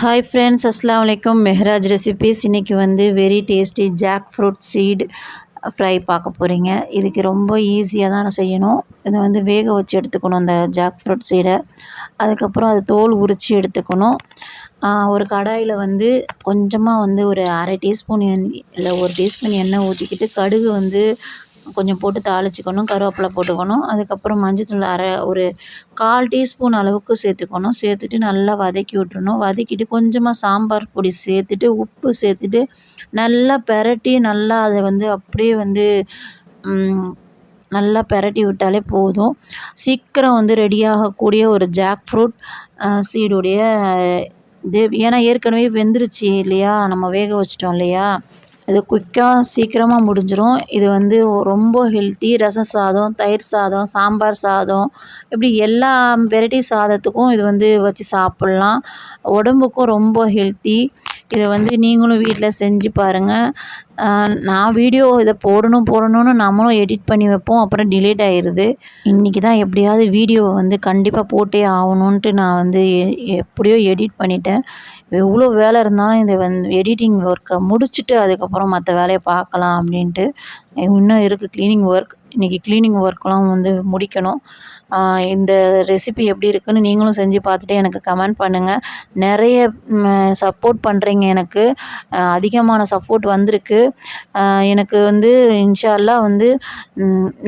Hi friends அஸ்லாம் வலைக்கம் Mehraj recipes இன்றைக்கி வந்து very tasty jackfruit seed fry பார்க்க போகிறீங்க இதுக்கு ரொம்ப ஈஸியாக தான் செய்யணும். இதை வந்து வேக வச்சு எடுத்துக்கணும் அந்த ஜாக் ஃப்ரூட் சீடை அதுக்கப்புறம் அது தோல் உரித்து எடுத்துக்கணும். ஒரு கடாயில் வந்து கொஞ்சமாக வந்து ஒரு அரை டீஸ்பூன் எண் இல்லை ஒரு டீஸ்பூன் எண்ணெய் ஊற்றிக்கிட்டு கடுகு வந்து கொஞ்சம் போட்டு தாளிச்சிக்கணும் கருவேப்பிலை போட்டுக்கணும். அதுக்கப்புறம் மஞ்சத்தூள் அரை ஒரு கால் டீஸ்பூன் அளவுக்கு சேர்த்துக்கணும். சேர்த்துட்டு நல்லா வதக்கி விட்றணும் வதக்கிட்டு கொஞ்சமாக சாம்பார் பொடி சேர்த்துட்டு உப்பு சேர்த்துட்டு நல்லா பெரட்டி நல்லா அதை வந்து அப்படியே வந்து நல்லா பெரட்டி விட்டாலே போதும். சீக்கிரம் வந்து ரெடியாகக்கூடிய ஒரு ஜாக் ஃப்ரூட் சீடுடைய இது ஏன்னா ஏற்கனவே வெந்துருச்சு இல்லையா? நம்ம வேக வச்சிட்டோம் இல்லையா? இது குயிக்காக சீக்கிரமாக முடிஞ்சிடும் இது வந்து ரொம்ப ஹெல்த்தி ரசம் சாதம் தயிர் சாதம் சாம்பார் சாதம் இப்படி எல்லா வெரைட்டி சாதத்துக்கும் இது வந்து வச்சு சாப்பிட்லாம். உடம்புக்கும் ரொம்ப ஹெல்த்தி இதை வந்து நீங்களும் வீட்டில் செஞ்சு பாருங்கள் நான் வீடியோ இதை போடணும் போடணும்னு நம்மளும் எடிட் பண்ணி வைப்போம். அப்புறம் டிலேட் ஆயிடுது இன்றைக்கி தான் எப்படியாவது வீடியோவை வந்து கண்டிப்பாக போட்டே ஆகணுன்ட்டு நான் வந்து எப்படியோ எடிட் பண்ணிட்டேன். எவ்வளோ வேலை இருந்தாலும் இந்த வந்து எடிட்டிங் ஒர்க்கை முடிச்சுட்டு அதுக்கப்புறம் மற்ற வேலையை பார்க்கலாம் அப்படின்ட்டு. இன்னும் இருக்குது க்ளீனிங் ஒர்க் இன்றைக்கி க்ளீனிங் ஒர்க்லாம் வந்து முடிக்கணும். இந்த ரெசிபி எப்படி இருக்குன்னு நீங்களும் செஞ்சு பார்த்துட்டு எனக்கு கமெண்ட் பண்ணுங்கள் நிறைய சப்போர்ட் பண்ணுறீங்க எனக்கு. அதிகமான சப்போர்ட் வந்திருக்கு. எனக்கு வந்து இன்ஷால்லா வந்து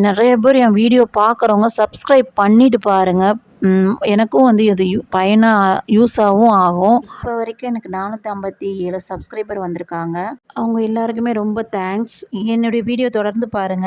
நிறைய பேர் என் வீடியோ பார்க்குறவங்க சப்ஸ்கிரைப் பண்ணிவிட்டு பாருங்கள் எனக்கும் வந்து இது யூ பயனாக யூஸாகவும் ஆகும். இப்போ வரைக்கும் எனக்கு நானூற்றி ஐம்பத்தி ஏழு சப்ஸ்கிரைபர் வந்திருக்காங்க. அவங்க எல்லாருக்குமே ரொம்ப தேங்க்ஸ் என்னுடைய வீடியோ தொடர்ந்து பாருங்கள்